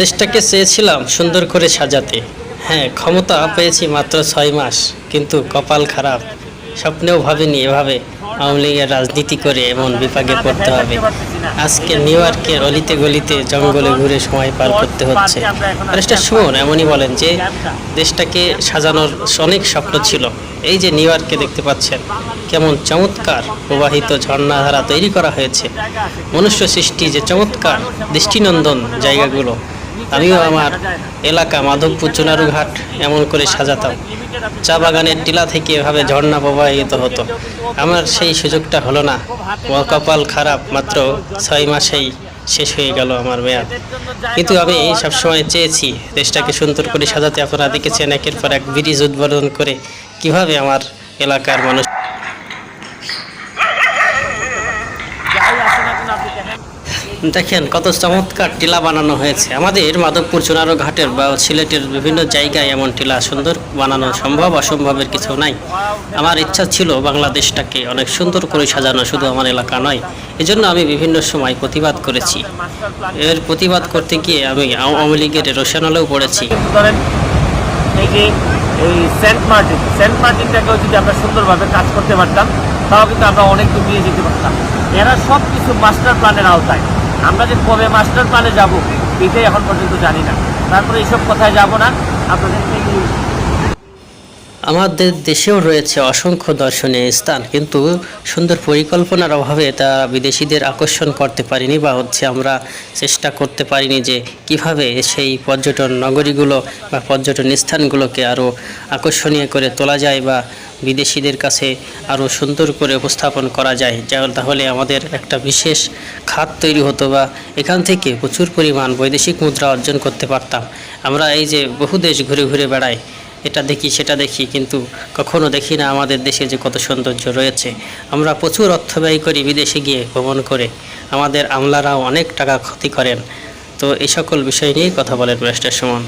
দেশটাকে চেয়েছিলাম সুন্দর করে সাজাতে। হ্যাঁ ক্ষমতা পেয়েছি মাত্র ছয় মাস, কিন্তু কপাল খারাপ। স্বপ্নেও ভাবিনি এভাবে আওয়ামী লীগের রাজনীতি করে এমন বিপাকে পড়তে হবে। আজকে নিউ ইয়র্কের অলিতে গলিতে জঙ্গলে ঘুরে সময় পার করতে হচ্ছে। ব্যারিস্টার সুমন এমনই বলেন যে, দেশটাকে সাজানোর অনেক স্বপ্ন ছিল। এই যে নিউ ইয়র্কে দেখতে পাচ্ছেন, কেমন চমৎকার প্রবাহিত ঝর্ণাধারা তৈরি করা হয়েছে। মনুষ্য সৃষ্টি যে চমৎকার দৃষ্টিনন্দন জায়গাগুলো আমিও আমার এলাকা মাধবপুর চুনারুঘাট এমন করে সাজাতাম। চা বাগানের টিলা থেকে এভাবে ঝর্ণা প্রবাহিত হতো। আমার সেই সুযোগটা হলো না। কপাল খারাপ মাত্র ছয় মাসেই শেষ হয়ে গেল আমার মেয়াদ। কিন্তু আমি সবসময় চেয়েছি দেশটাকে সুন্দর করে সাজাতে। আপনারা দেখেছেন একের পর এক ব্রিজ উদ্বোধন করে কীভাবে আমার এলাকার মানুষ দেখেন কত চমৎকার টিলা বানানো হয়েছে। আমাদের মাধবপুর চুনারো ঘাটের বা সিলেটের বিভিন্ন জায়গায় এমন টিলা সুন্দর বানানো সম্ভব, অসম্ভবের কিছু নাই। আমার ইচ্ছা ছিল বাংলাদেশটাকে অনেক সুন্দর করে সাজানো শুধু আমার এলাকা নয়। এজন্য আমি বিভিন্ন সময় প্রতিবাদ করেছি। এর প্রতিবাদ করতে গিয়ে আমি আওয়ামী লীগের রোশানলেও পড়েছি। এই যদি আমরা সুন্দরভাবে কাজ করতে পারতাম, তাও কিন্তু আমরা অনেক দূর নিয়ে যেতে পারতাম। এরা সব কিছু মাস্টার প্ল্যানের আওতায়। আমরা যে কবে মাস্টার প্ল্যানে যাব, এটাই এখন পর্যন্ত জানি না। তারপরে এইসব কথায় যাব না। আপনাদের এই আমাদের দেশেও রয়েছে অসংখ্য দর্শনীয় স্থান, কিন্তু সুন্দর পরিকল্পনার অভাবে তা বিদেশিদের আকর্ষণ করতে পারিনি বা হচ্ছে আমরা চেষ্টা করতে পারিনি যে কীভাবে সেই পর্যটন নগরীগুলো বা পর্যটন স্থানগুলোকে আরও আকর্ষণীয় করে তোলা যায় বা বিদেশিদের কাছে আরও সুন্দর করে উপস্থাপন করা যায়। যা তাহলে আমাদের একটা বিশেষ খাত তৈরি হতো বা এখান থেকে প্রচুর পরিমাণ বৈদেশিক মুদ্রা অর্জন করতে পারতাম। আমরা এই যে বহু দেশ ঘুরে ঘুরে বেড়াই এটা দেখি, সেটা দেখি, কিন্তু কখনো দেখি না আমাদের দেশে যে কত সৌন্দর্য রয়েছে। আমরা প্রচুর অর্থ ব্যয় করি বিদেশে গিয়ে ভ্রমণ করে। আমাদের আমলারাও অনেক টাকা ক্ষতি করেন। তো এই সকল বিষয় নিয়েই কথা বলেন ব্যারিস্টার সুমন।